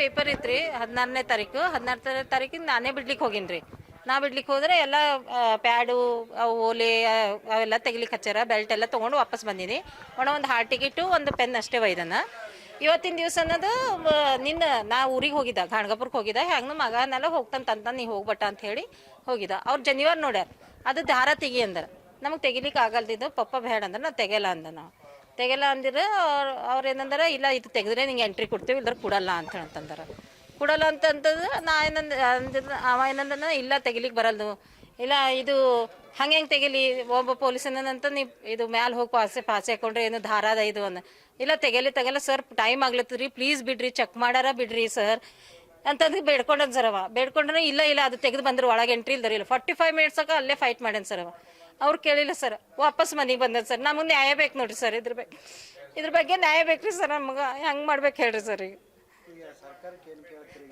Paper ಇತ್ರಿ, ಹದಿನಾರನೇ ತಾರೀಕು. ಹದಿನಾರನೇ ತಾರೀಕಿಗೆ ನಾನೇ ಬಿಡ್ಲಿಕ್ಕೆ ಹೋಗಿನ್ರಿ. ನಾ ಬಿಡ್ಲಿಕ್ಕೆ ಹೋದ್ರೆ ಎಲ್ಲ ಪ್ಯಾಡು ಓಲೆ ಅವೆಲ್ಲ ತೆಗಿಲಿಕ್ಕೆ ಹಚ್ಚಾರ ಬೆಲ್ಟ್ ಎಲ್ಲ ತೊಗೊಂಡು ವಾಪಸ್ ಬಂದೀನಿ. ಒಣ ಒಂದು ಹಾರ್ಟ್ ಟಿಕೆಟು ಒಂದು ಪೆನ್ ಅಷ್ಟೇ ಒಯ್ದನ. ಇವತ್ತಿನ ದಿವಸ ಅನ್ನೋದು ನಿನ್ನ, ನಾ ಊರಿಗೆ ಹೋಗಿದ್ದ ಗಾಣಗಾಪುರಕ್ಕೆ ಹೋಗಿದ್ದ. ಹೆಂಗೆ ಮಗನೆಲ್ಲ ಹೋಗ್ತಾನೆ ತಂತ ನೀ ಹೋಗ್ಬಟ್ಟ ಅಂತ ಹೇಳಿ ಹೋಗಿದ್ದ. ಅವ್ರು ಜನಿವಾರ ನೋಡ್ಯಾರ. ಅದು ದಾರ ತೆಗಿ ಅಂದ್ರೆ. ನಮಗೆ ತೆಗಿಲಿಕ್ಕೆ ಆಗಲ್ದಿದ್ದು ಪಪ್ಪ ಬೇಡ ಅಂದ್ರೆ ನಾವು ತೆಗೆಯಲ್ಲ ಅಂದ ನಾವು. ತೆಗೆಲ್ಲ ಅಂದಿರ ಅವ್ರು ಏನಂದ್ರೆ, ಇಲ್ಲ, ಇದು ತೆಗೆದ್ರೆ ನಿಂಗೆ ಎಂಟ್ರಿ ಕೊಡ್ತೀವಿ ಇಲ್ದ್ರೆ ಕೊಡಲ್ಲ ಅಂತ ಅಂತಂದ್ರೆ ಕೊಡಲ್ಲ ಅಂತಂತಂದ್ರೆ ನಾ ಏನಂದ ಅಂದಿದ್ರೆ ಅವ ಏನಂದ್ರೆ ಇಲ್ಲ ತೆಗಿಲಿಕ್ಕೆ ಬರಲ್ದು. ಇಲ್ಲ, ಇದು ಹಂಗೆ ಹೆಂಗೆ ತೆಗಿಲಿ? ಒಬ್ಬ ಪೊಲೀಸ್ ಏನಂತ ನೀವು ಇದು ಮ್ಯಾಲೆ ಹೋಗಿ ಪಾಸೆ ಪಾಸೆ ಹಾಕೊಂಡ್ರೆ ಏನು ಧಾರಾದ ಇದು ಅಂದ. ಇಲ್ಲ ತೆಗೆಲಿ ತೆಗೆಲ್ಲ ಸರ್ ಟೈಮ್ ಆಗ್ಲತ್ತದ್ರಿ ಪ್ಲೀಸ್ ಬಿಡ್ರಿ ಚೆಕ್ ಮಾಡಾರ ಬಿಡ್ರಿ, ಸರ್. ಅಂತಂದು ಬೇಡ್ಕೊಂಡನ್ ಸರ್ ಅವ. ಬೇಡ್ಕೊಂಡ್ರೆ ಇಲ್ಲ ಇಲ್ಲ, ಅದು ತೆಗೆದು ಬಂದ್ರೆ, ಒಳಗೆ ಎಂಟ್ರಿ ಇಲ್ದರಿ ಇಲ್ಲ. ಫಾರ್ಟಿ ಫೈವ್ ಮಿನಿಟ್ಸಾಗ ಅಲ್ಲೇ ಫೈಟ್ ಮಾಡ್ಯನ್ ಸರ್ ಅವ. ಅವ್ರು ಕೇಳಿಲ್ಲ ಸರ್. ವಾಪಸ್ ಮನೆಗೆ ಬಂದ ಸರ್. ನಮಗೆ ನ್ಯಾಯ ಬೇಕು ನೋಡ್ರಿ ಸರ್ ಇದ್ರ ಬಗ್ಗೆ ಇದ್ರ ಬಗ್ಗೆ ನ್ಯಾಯ ಬೇಕ್ರಿ ಸರ್ ನಮ್ಗೆ. ಹೆಂಗೆ ಮಾಡ್ಬೇಕು ಹೇಳ್ರಿ ಸರ್ ಈಗ.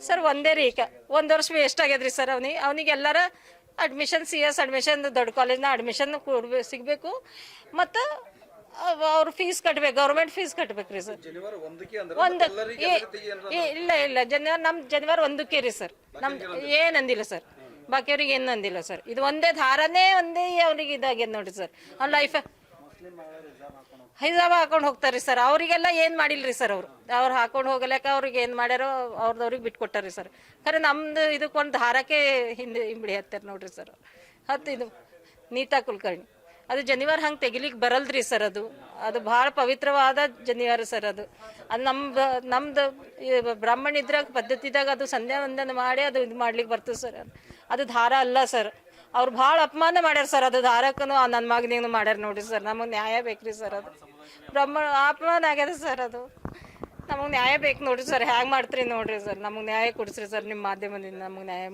ಸರ್ ಒಂದೇ ರೀ ಈಗ. ಒಂದು ವರ್ಷ ವೇಸ್ಟ್ ಆಗ್ಯದ್ರಿ ಸರ್ ಅವನಿಗೆ ಅವನಿಗೆ ಎಲ್ಲರ ಅಡ್ಮಿಷನ್ ಸಿ ಎಸ್ ಅಡ್ಮಿಷನ್ ದೊಡ್ಡ ಕಾಲೇಜ್ನ ಅಡ್ಮಿಷನ್ ಕೊಡ್ಬೇಕು ಸಿಗಬೇಕು. ಮತ್ತು ಅವ್ರ ಫೀಸ್ ಕಟ್ಬೇಕು ಗೌರ್ಮೆಂಟ್ ಫೀಸ್ ಕಟ್ಬೇಕು ರೀ ಸರ್ ಒಂದು ಏ- ಇಲ್ಲ ಇಲ್ಲ. ಜನವರಿ ನಮ್ ಜನವರಿ ಒಂದಕ್ಕೆ ರೀ ಸರ್ ನಮ್ ಏನು ಅಂದಿಲ್ಲ ಸರ್ ಬಾಕಿಯವ್ರಿಗೆ ಏನು ಅಂದಿಲ್ಲ ಸರ್ ಇದು ಒಂದೇ ಧಾರನೇ ಒಂದೇ ಅವ್ರಿಗೆ ಇದಾಗ್ಯದ ನೋಡಿ ಸರ್ ಅವ್ನ ಲೈಫ್ ಹೈಜಾಬ್ ಹಾಕೊಂಡು ಹೋಗ್ತಾರೆ ಸರ್ ಅವರಿಗೆಲ್ಲ ಏನು ಮಾಡಿಲ್ರಿ ಸರ್ ಅವರು? ಅವ್ರು ಹಾಕೊಂಡು ಹೋಗಲಕ್ಕ ಅವ್ರಿಗೆ ಏನು ಮಾಡ್ಯಾರೋ ಅವ್ರದವ್ರಿಗೆ ಬಿಟ್ಕೊಟ್ಟಾರಿ ಸರ್ ಖರೆ ನಮ್ದು ಇದಕ್ಕೊಂದು ಧಾರಕ್ಕೆ ಹಿಂದೆ ಹಿಂಬಿಡಿ ಹತ್ತಾರ ನೋಡ್ರಿ ಸರ್ ಹತ್ತು ಇದು ನೀತಾ ಕುಲಕರ್ಣಿ. ಅದು ಜನಿವಾರ ಹಂಗೆ ತೆಗಿಲಿಕ್ಕೆ ಬರಲ್ರಿ ಸರ್ ಅದು. ಅದು ಭಾಳ ಪವಿತ್ರವಾದ ಜನಿವಾರ ಸರ್ ಅದು. ಅದು ನಮ್ ನಮ್ದು ಬ್ರಾಹ್ಮಣ ಇದ್ರಾಗ ಪದ್ಧತಿದಾಗ ಅದು ಸಂಧ್ಯಾ ವಂದನ ಮಾಡಿ ಅದು ಇದು ಮಾಡ್ಲಿಕ್ಕೆ ಬರ್ತದೆ ಸರ್ ಅದು. ಧಾರ ಅಲ್ಲ ಸರ್. ಅವ್ರು ಭಾಳ ಅಪಮಾನ ಮಾಡ್ಯಾರ ಸರ್ ಅದು ಧಾರಕ್ಕೂ ನನ್ನ ಮಗನಿಗೂ ಮಾಡ್ಯಾರ ನೋಡಿ ಸರ್. ನಮಗೆ ನ್ಯಾಯ ಬೇಕ್ರಿ ಸರ್ ಅದು. ಬ್ರಹ್ಮ ಅಪಮಾನ ಆಗ್ಯದ ಸರ್ ಅದು. ನಮಗೆ ನ್ಯಾಯ ಬೇಕು ನೋಡ್ರಿ ಸರ್. ಹ್ಯಾಂಗ್ ಮಾಡ್ತೀರಿ ನೋಡ್ರಿ ಸರ್. ನಮಗೆ ನ್ಯಾಯ ಕೊಡಿಸ್ರಿ ಸರ್ ನಿಮ್ಮ ಮಾಧ್ಯಮದಿಂದ ನಮಗೆ ನ್ಯಾಯ